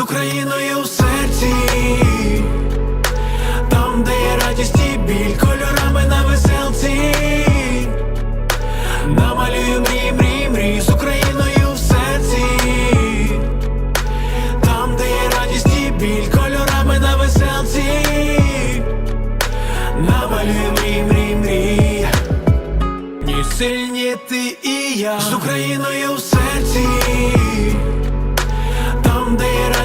з Україною в серці, там, де є радість і біль, кольорами на веселці. Намалюю мрії, мрії, мрії з Україною в серці, там, де є радість і біль, кольорами на веселці. Намалюю мрії, мрії, мрії. Ні сильні ти і я з Україною в серці,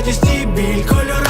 радість і біль кольори